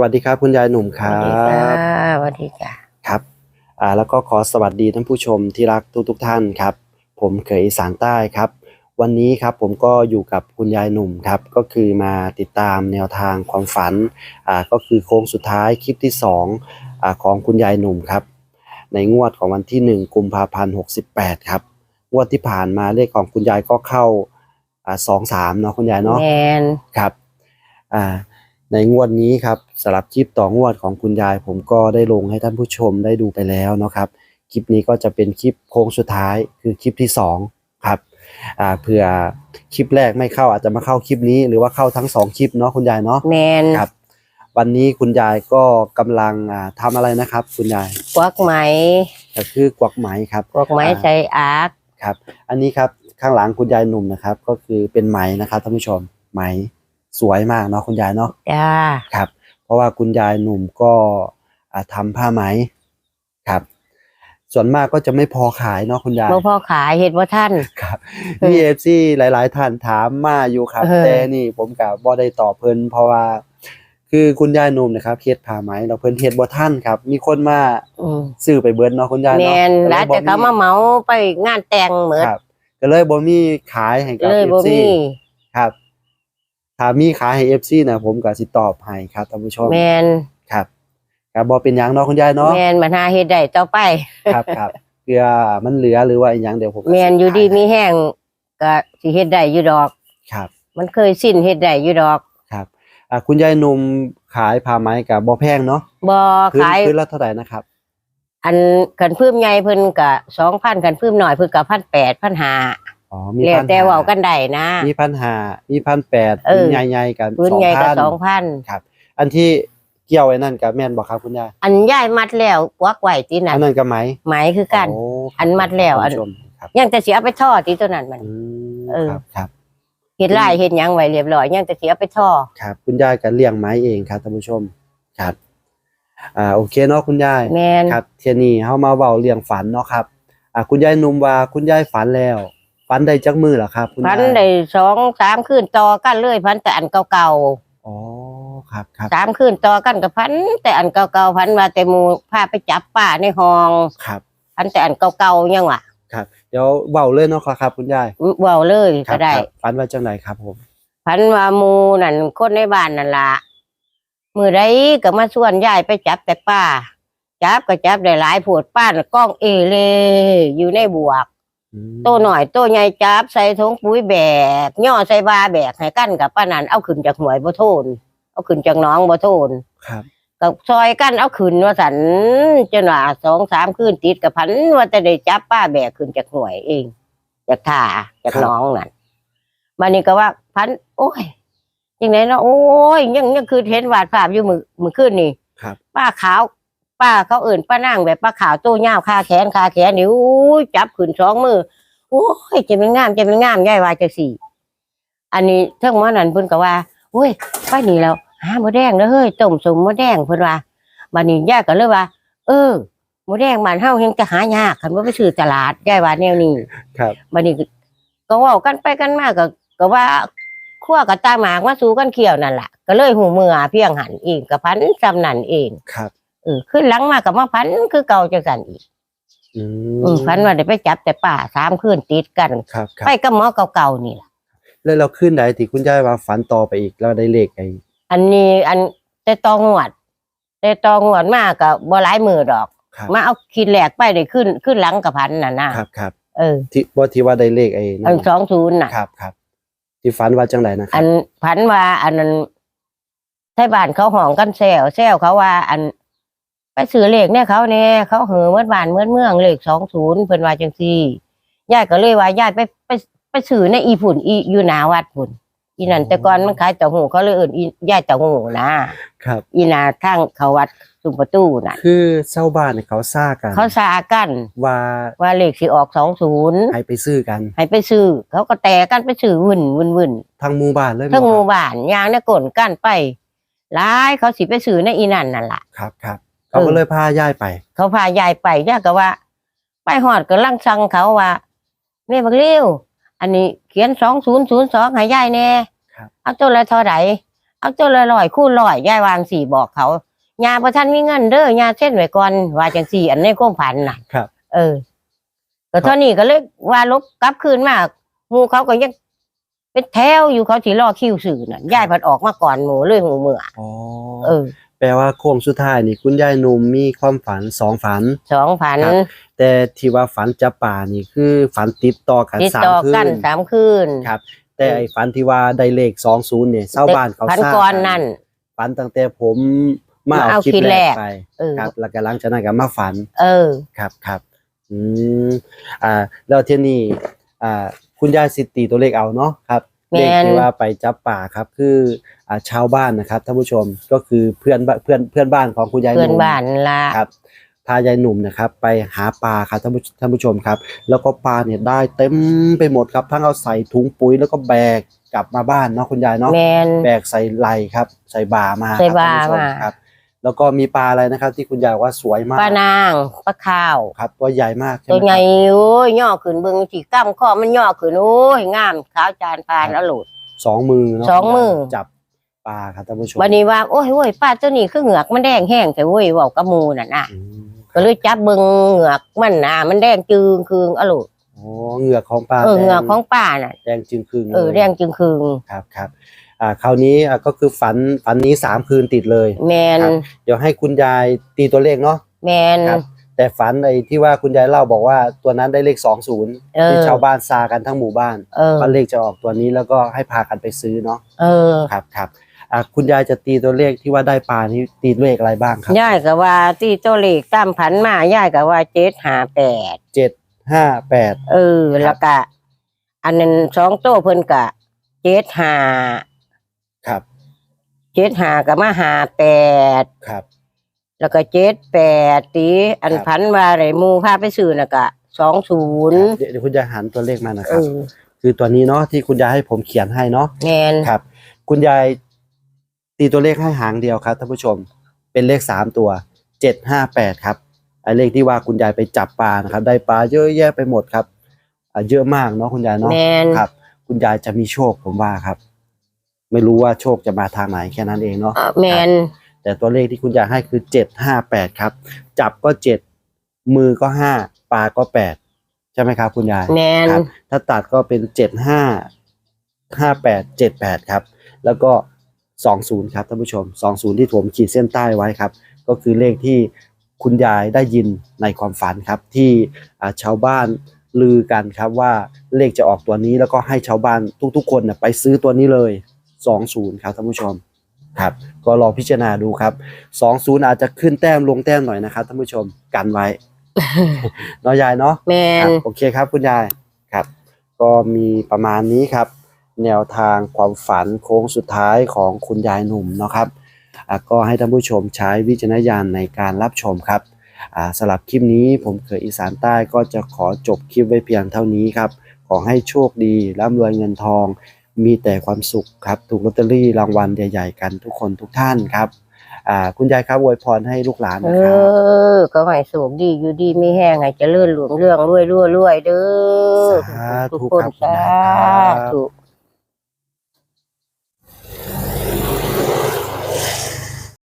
วัสดีครับคุณยายหนุ่มคสรัวัสดีจ้าบสวัสดีจ้าครับอ่าแล้วก็ขอสวัสดีท่านผู้ชมที่รักทุกทุกๆท่านครับ ผมเขยอีสานใต้ครับ วันนี้ครับผมก็อยู่กับคุณยายหนุ่มครับ ก็คือมาติดตามแนวทางความฝันอ่าก็คือโค้งสุดท้ายคลิปที่สองอ่าของคุณยายหนุ่มครับ ในงวดของวันที่หนึ่งกุมภาพันธ์หกสิบแปดครับ งวดที่ผ่านมาเลขของคุณยายก็เข้าอ่าสองสามเนาะคุณยายเนาะ แมนครับ อ่า ในงวดนี้ครับสำหรับคลิปต่องวดของคุณยาย ผมก็ได้ลงให้ท่านผู้ชมได้ดูไปแล้วเนาะครับคลิปนี้ก็จะเป็นคลิปโค้งสุดท้ายคือคลิปที่สองครับอ่าเผื่อคลิปแรกไม่เข้าอาจจะมาเข้าคลิปนี้ หรือว่าเข้าทั้งสองคลิปเนาะคุณยายเนาะแมนครับ วันนี้คุณยายก็กำลังอ่าทำอะไรนะครับ คุณยายกวักไหมก็คือกวักไหมครับกวักไหมอ่าใส่อาร์คครับ อันนี้ครับข้างหลังคุณยายหนุ่มนะครับ ก็คือเป็นไหมนะครับท่านผู้ชมไหม สวยมากเนาะคุณยายเนาะจ้าครับ เพราะว่าคุณยายหนุ่มก็อ่าทำผ้าไหมครับ ส่วนมากก็จะไม่พอขายเนาะคุณยาย บ่พ่อขายเห็ดว่าท่าน ครับเออมีเอฟซีหลาย ๆ ท่านถามมาอยู่ครับ เออ แต่นี่ผมกับบ่ได้ตอบเพิ่นเพราะว่า คือคุณยายหนุ่มนะครับเฮ็ดผ้าไหมเราเพิ่นเฮ็ดบ่ทันครับ มีคนมาอืมซื้อไปเบิดเนาะคุณยายแมเนาะนก็ลแล้วยบ่แต่เขามาเหมาไปงานแต่งเหมือนครับ ก็เลยบ่มีขายให้กับ เลยเอบ่ฟซีมีครับ ถ้ามีขายให้ FC นะผมก็สิตอบให้ครับท่านผู้ชมแมนครับครับบ่เป็นหยังเนาะคุณยายเนาะแมนมันหาเฮ็ดได้ต่อไปครับครับเพื่อมันเหลือหรือว่าอีหยังเดี๋ยวผมก็แมนอยู่ดีขายมีแห้งก็สิเฮ็ดได้อยู่ดอก ครับ มันเคยสิ้นเฮ็ดได้อยู่ดอกครับอ่าคุณยายหนุ่มขายผ้าไหมกับบ่แพงเนาะบ่พื้นขาย พื้นละเท่าไหร่นะครับ อันกันพื้มใหญ่เพิ่นก็2,000กันพื้มน้อยเพิ่นก็1,800 1,500 อ๋อมีแล้วพันแต่เว้ากันได้นะ มีพันห้ามีพันแปดเออมีใหญ่ๆกันพื้นสองใหญ่ก็พัน2,000ครับ อันที่เกี่ยวไอ้นั่นกับแม่นบอกครับคุณยายอันย้ายมัดแล้วกวักไว้ที่นั่อันนนั้นกับไหมไหมคือกัน โครับอันมัดแล้วอันท่าผู้ชมครับยังแต่เสียไปทอดที่ตัวนั้นมัน อืมเออ ครับครับ เฮ็ดลายเฮ็ดหยังไว้เรียบร้อยยังแต่เสียไปทอดครับคุณยายก็เลี้ยงไม้เองครับท่านผู้ชมครับ อ่าโอเคเนาะคุณยายแมนครับเทียนี้เฮามาเว้าเรื่องฝันเนาะครับ อ่าคุณยายหนุ่มว่าคุณยายฝันแล้ว ฝันได้จักมือเหรอครับคุณพันยายได้สองสามคืนต่อกันเลยพันแต่อันเก่าอ๋อครับครับๆสามคืนต่อกันกับพันแต่อันเก่าๆพันว่าแต่หมูพาไปจับป่าในห้องครับพันแต่อันเก่าๆยังวะครับเดี๋ยวเว้าเลยเนาะครับคุณยายเว้าเลยครัก็ได้ ครับฝันว่าจังไดครับผมพันว่าหมูนั่นคนในบ้านนั่นล่ะมือใดก็มาชวนยายไปจับแต่ป้า จับก็จับได้หลายโผดป้าน่ะกล้องเอเลอยู่ในบวกอืม โตหน่อยโตใหญ่จับใส่ถุงปุ๋ยแบกย่อใส่บาแบกให้กันกับป้านันเอาขึ้นจากหวยบ่โทน เอาขึ้นจากหน้องบ่โทนครับกับซอยกันเอาขึ้นว่าสันจนว่าสองสามคืนติดกับพันว่าจะได้จับป้าแบกขึ้นจากหวยเองจากท่าจากหน้องนั่นมันนี่ก็ว่าพัน โอ้ยยังไงเนาะโอ้ยยังยังคือเห็นวาดภาพอยู่มือมือขึ้นนี่ครับป้าขาว ป้าเขาเอื่นป้านั่งแบบป้าขาวโต้ยาวคาแขนคาแขนนี่อู้ยจับขึ้นสองมือโอ้ยจะเป็นงามจะเป็นงามยายว่าจะสี่ อันนี้เท่งหมานั้นเพิ่นก็ว่าโอ้ยไปนี่แล้วหาหมูแดงเด้อเฮ้ยต้มสมหมูแดงเพิ่นว่าบัดนี้ยายก็เลยว่า เออหมูแดงบ้านเฮายังจะหายากคันว่าไปซื้อตลาดยายว่าแนวนี้ครับบัดนี้ก็ก็เว้ากันไปกันมาก็ก็ว่าขั้วกับตาหมากมาสู่กันเขียวนั่นล่ะก็เลยหูเมื่อเพียงหันเองกับพันจำนั่นเองครับ เออขึ้นหลังมากับมาพันคือเก่าจังสันอีกอือืมพันว่าได้ไปจับแต่ป่าสามคืนติดกันครับครับไปกับหมอเก่าๆนี่ล่ะ แล้วเราขึ้นไหนที่คุณยายว่าฝันต่อไปอีกแล้วได้เลขไอ้อันนี้อันแต่ตองวด แต่ตองวดมากกับบ่หลายมือดอก ครับมาเอาคิดแหลกไปได้ขึ้นขึ้นหลังกับพันน่ะนะครับครับเออที่ว่าที่ว่าได้เลขไอ้อันั่นนสองศูนย์น่ะ ครับครับ ที่ฝันว่าจังไดนะคอัรับนพันว่าอันนั้นไทบ้านเขาห้องกันแซวแซวเขาว่า อัน ไปซื้อเลขเนี่ยเขาเนี่ยเขาเหอเมื่อบ้านเมื่อเมืองเลขสองศูนย์เพิ่นว่าจังซี่ยายก็เลยว่าญาติไปไปไปซื้อในอีฝุ่นอีอยู่หนาวัดฝุ่นอีนั่นแต่ก่อนมันขายเต่าหูเขาเลยเอื่นอียายเต่าหูนะครับ อีนาทางเขาวัดสุมประตูน่ะ คือเช่าบ้านเนี่ยเขาซ่ากันเขาซากันว่าว่าเลขสิออกสองศูนย์ให้ไปซื้อกันให้ไปซื้อเขาก็แต่กันไปซื้อวุ่นวุ่นวุ่นทางหมู่บ้านเลยทั้งหมู่บ่บ้านยางในกลนกันไปร้ายเขาสิไปซื้อในอีนั่นนั่นล่ะครับครับ เขาก็เออเลยพายายไป เขาพายายไปยายก็ว่า ไปหอดก็ลังสั่งเขาว่าแม่บักเลี้ยวอันนี้เขียนสองศูนย์ศูนย์สองให้ยายแน่ครับเอาตัวละเท่าไหร่เอาเอาตัวละร้อยคู่ร้อยยายวางสี่บอกเขายาประทันมีเงินเด้อยาเส้นไว้ก่อนว่าจังสี่ อันในความฝันน่ะครับ เออก็เท่านี้ก็เลยว่าลบกลับคืนมาหมูเขาก็ยังเป็นแถวอยู่เขาสิรอคิวสื่อน่ะยายพัดออกมาก่อนหมูเลยหูเมื่ออ๋อเออ แปลว่าโค้งสุดท้ายนี่คุณยายหนุ่มมีความฝันสองฝัน สองพันครับ แต่ที่ว่าฝันจะป่านี่คือฝันติดต่อกันติดสามต่อคืกันนสามคืนครับ แต่ไอ้ฝันที่ว่าได้เลขสองศูนย์เนี่ยชาวบ้านเขาพันทราบก่อนนั่น ฝันตั้งแต่ผมมามาเอาเอาคลิปคลิปแรแรกก ไปเออครับ แล้วก็หลังจากนั้นก็มาฝัน เออ ครับครับอืมอ่า แล้วที่นี่อ่า คุณยายสิตีตัวเลขเอาเนาะครับ แม่น เลขที่ว่าไปจับป่าครับ คือ อ่าชาวบ้านนะครับท่านผู้ชมก็คือเพื่อนบ้านเพื่อนเพื่อนบ้านของคุณยายหเพื่อนนุ่มบ้านละครับพายายหนุ่มนะครับ ไปหาปลาครับท่านผู้ท่านผู้ชมครับ แล้วก็ปลาเนี่ยได้เต็มไปหมดครับทั้งเอาใส่ถุงปุ๋ยแล้วก็แบกกลับมาบ้านเนาะคุณยายเนาะแมน แบกใส่ไหลครับ ใส่บามาใส่ครับบาท่านผู้ชมา ครับ แล้วก็มีปลาอะไรนะครับ ที่คุณยายว่าสวยมากป้านางป้าข้าว ครับตัวใหญ่มากใช่ไหตัมวใหญ่ครับโอ้ยย่อขึ้นเบิ่งสิก้ามข้อมันย่อขึ้นโอ้ยงามขาวจานปานอรุณสองมือเนาะสองมือ จับ ปลาครับท่านผู้ชมวันนี้ว่าโอ้ยโอ้ยป้าตัวนี้คือเหงือกมันแดงแห้งแต่โอ้ยเว้ากับหมูน่ะนะอืมก็เลยจับเบิ่งเหงือกมันน่ะมันแดงจึงคืงอรุณโอ้เหงือกของปลาเออแดเหงือกของป้าน่ะแดงจึงครึ่งเออลยแดงจึงคืงครับครับอ่าคราวนี้อะก็คือฝันฝันนี้สามคืนติดเลย แมนครับ เดี๋ยวให้คุณยายตีตัวเลขเนาะ แมน ครับ แต่ฝันไอ้ที่ว่าคุณยายเล่าบอกว่าตัวนั้นได้เลขสองศูนย์เออ ที่ชาวบ้านซากันทั้งหมู่บ้านเออว่าเลขจะออกตัวนี้แล้วก็ให้พากันไปซื้อเนาะเออ ครับครับ อ่าคุณยายจะตีตัวเลขที่ว่าได้ปลานี่ตีเลขอะไรบ้างครับยายก็ว่าที่ตัวเลขตามผันมายายก็ว่าเจ็ดหาแปดเจ็ดห้าแปดเออแล้วก็อันนั้นสองโต้เพิ่นกะเจ็ดหาครับเจ็ดหากับมาหาแปดครับ แล้วก็เจ็ดแปดตีอันครับ พันว่าไรมูพาไปซื้อน่ะกะสองศูนย์เดี๋ยวเดี๋ยวคุณยายหันตัวเลขมานะคเอรับ อคือตัวนี้เนาะที่คุณยายให้ผมเขียนให้เนาะแมนครับ คุณยาย ตีตัวเลขให้หางเดียวครับท่านผู้ชมเป็นเลขสามตัวเจ็ดห้าแปดครับไอ้เลขที่ว่าคุณยายไปจับปลานะครับ ได้ปลาเยอะแยะไปหมดครับอ่าเยอะมากเนาะคุณยายเนาะแมนครับ คุณยายจะมีโชคผมว่าครับ ไม่รู้ว่าโชคจะมาทางไหนแค่นั้นเองเนาะเอ่อแมนแต่ตัวเลขที่คุณยายให้คือเจ็ดห้าแปดครับ จับก็เจ็ดมือก็ห้าปลาก็แปดใช่ไหมครับ คุณยายแมนครับถ้าตัดก็เป็นเจ็ดห้าห้าแปดเจ็ดแปดครับ แล้วก็ สองศูนย์ครับท่านผู้ชมสองศูนย์ที่ผมขีดเส้นใต้ไว้ครับ ก็คือเลขที่คุณยายได้ยินในความฝันครับ ที่อ่าชาวบ้านลือกันครับว่าเลขจะออกตัวนี้แล้วก็ให้ชาวบ้านทุกๆ คนนะไปซื้อตัวนี้เลยสองศูนย์ครับท่านผู้ชมครับ ก็ลองพิจารณาดูครับสองศูนย์อาจจะขึ้นแต้มลงแต้มหน่อยนะครับท่านผู้ชมกันไว้เนาะยายเนาะแมคนรับโอเคครับคุณยายครับ ก็มีประมาณนี้ครับ แนวทางความฝันโค้งสุดท้ายของคุณยายหนุ่มเนาะครับอะก็ให้ท่านผู้ชมใช้วิจารณญาณในการรับชมครับอ่าสำหรับคลิปนี้ผมเคยอีสานใต้ก็จะขอจบคลิปไว้เพียงเท่านี้ครับ ขอให้โชคดีร่ำรวยเงินทอง มีแต่ความสุขครับ ถูกลอตเตอรี่รางวัลใหญ่ๆกันทุกคนทุกท่านครับอ่าคุณยายครับอวยพรให้ลูกหลานเอนะครับอก็ให้สูงดีอยู่ดีไม่แห้งให้เจริญหลวงเรื่องรวยรวยรวยเด้อสาธุทุกคนครับคุณสายายครับธุ